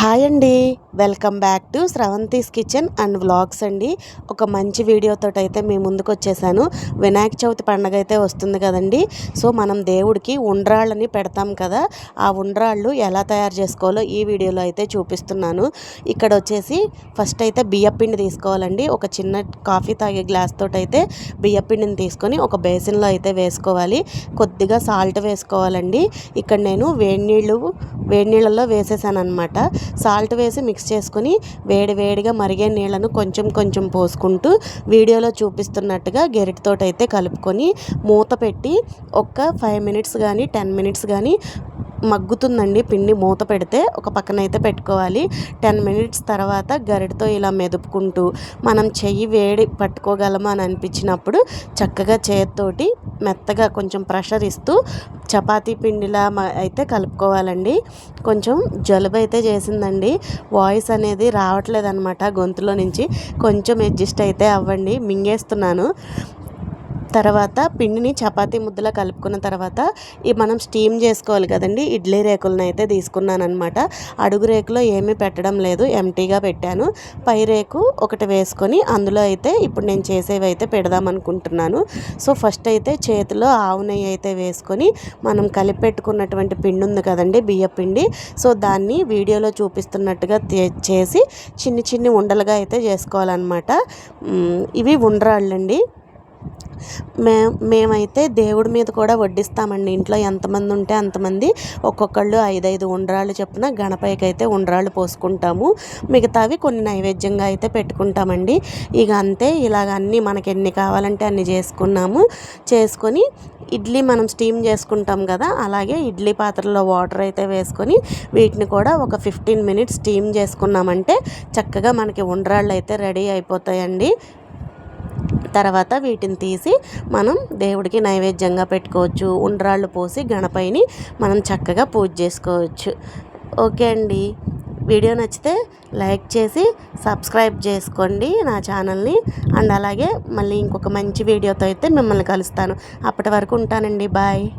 Hi అండి. Welcome back to Sravanthi's kitchen and vlogs అండి. ఒక మంచి వీడియోతో అయితే మీ ముందుకు వచ్చేసాను. వినాయక చవితి పండగ అయితే వస్తుంది కదండి. సో మనం దేవుడికి ఉండ్రాళ్ళని పెడతాం కదా. ఆ ఉండ్రాళ్ళు ఎలా తయారు చేసుకోవాలో ఈ వీడియోలో అయితే చూపిస్తున్నాను. ఇక్కడ వచ్చేసి ఫస్ట్ అయితే బియ్యపిండి తీసుకోవాలండి. ఒక చిన్న కాఫీ తాగే గ్లాస్ అయితే బియ్యపిండిని తీసుకొని ఒక బేసిన్లో అయితే వేసుకోవాలి. కొద్దిగా సాల్ట్ వేసుకోవాలండి. ఇక్కడ నేను వేడి నీళ్ళు వేడి నీళ్ళల్లో వేసేసాను అనమాట సాల్ట్ వేసి మిక్స్ చేసుకుని వేడి వేడిగా మరిగే నీళ్ళను కొంచెం కొంచెం పోసుకుంటూ వీడియోలో చూపిస్తున్నట్టుగా గెరిటితోటి అయితే కలుపుకొని మూత పెట్టి ఒక ఫైవ్ మినిట్స్ కానీ టెన్ మినిట్స్ కానీ మగ్గుతుందండి. పిండి మూత పెడితే ఒక పక్కన అయితే పెట్టుకోవాలి. టెన్ మినిట్స్ తర్వాత గరిటతో ఇలా మెదుపుకుంటూ మనం చెయ్యి వేడి పట్టుకోగలమా అని అనిపించినప్పుడు చక్కగా చేతితోటి మెత్తగా కొంచెం ప్రెషర్ ఇస్తూ చపాతీ పిండిలా అయితే కలుపుకోవాలండి. కొంచెం జలుబు అయితే చేసిందండి. వాయిస్ అనేది రావట్లేదు అనమాట గొంతులో నుంచి. కొంచెం అడ్జస్ట్ అయితే అవ్వండి. మింగేస్తున్నాను. తర్వాత పిండిని చపాతీ ముద్దలా కలుపుకున్న తర్వాత ఈ మనం స్టీమ్ చేసుకోవాలి కదండి. ఇడ్లీ రేకులను అయితే తీసుకున్నాను అనమాట అడుగు రేకులో ఏమీ పెట్టడం లేదు. ఎంటీగా పెట్టాను. పై రేకు ఒకటి వేసుకొని అందులో అయితే ఇప్పుడు నేను చేసేవి అయితే పెడదాం అనుకుంటున్నాను సో ఫస్ట్ అయితే చేతిలో ఆవు నెయ్యి అయితే వేసుకొని మనం కలిపి పెట్టుకున్నటువంటి పిండి ఉంది కదండి బియ్య పిండి. సో దాన్ని వీడియోలో చూపిస్తున్నట్టుగా చేసి చిన్ని చిన్ని ఉండలుగా అయితే చేసుకోవాలన్నమాట. ఇవి ఉండరాళ్ళండి. మే మేమైతే దేవుడి మీద కూడా వడ్డిస్తామండి. ఇంట్లో ఎంతమంది ఉంటే అంతమంది ఒక్కొక్కళ్ళు ఐదైదు ఉండ్రాళ్ళు చెప్పిన గణపైకి అయితే ఉండ్రాళ్ళు పోసుకుంటాము. మిగతావి కొన్ని నైవేద్యంగా అయితే పెట్టుకుంటామండి. ఇక అంతే ఇలాగ అన్నీ మనకి ఎన్ని కావాలంటే అన్ని చేసుకున్నాము. చేసుకొని ఇడ్లీ మనం స్టీమ్ చేసుకుంటాం కదా అలాగే ఇడ్లీ పాత్రలో వాటర్ అయితే వేసుకొని వీటిని కూడా ఒక ఫిఫ్టీన్ మినిట్స్ స్టీమ్ చేసుకున్నామంటే చక్కగా మనకి ఉండ్రాళ్ళు అయితే రెడీ అయిపోతాయండి. తర్వాత వీటిని తీసి మనం దేవుడికి నైవేద్యంగా పెట్టుకోవచ్చు. ఉండ్రాళ్ళు పోసి గణపైని మనం చక్కగా పూజ చేసుకోవచ్చు. ఓకే అండి. వీడియో నచ్చితే లైక్ చేసి సబ్స్క్రైబ్ చేసుకోండి నా ఛానల్ని. అండ్ అలాగే మళ్ళీ ఇంకొక మంచి వీడియోతో అయితే మిమ్మల్ని కలుస్తాను. అప్పటి వరకు ఉంటానండి. బాయ్.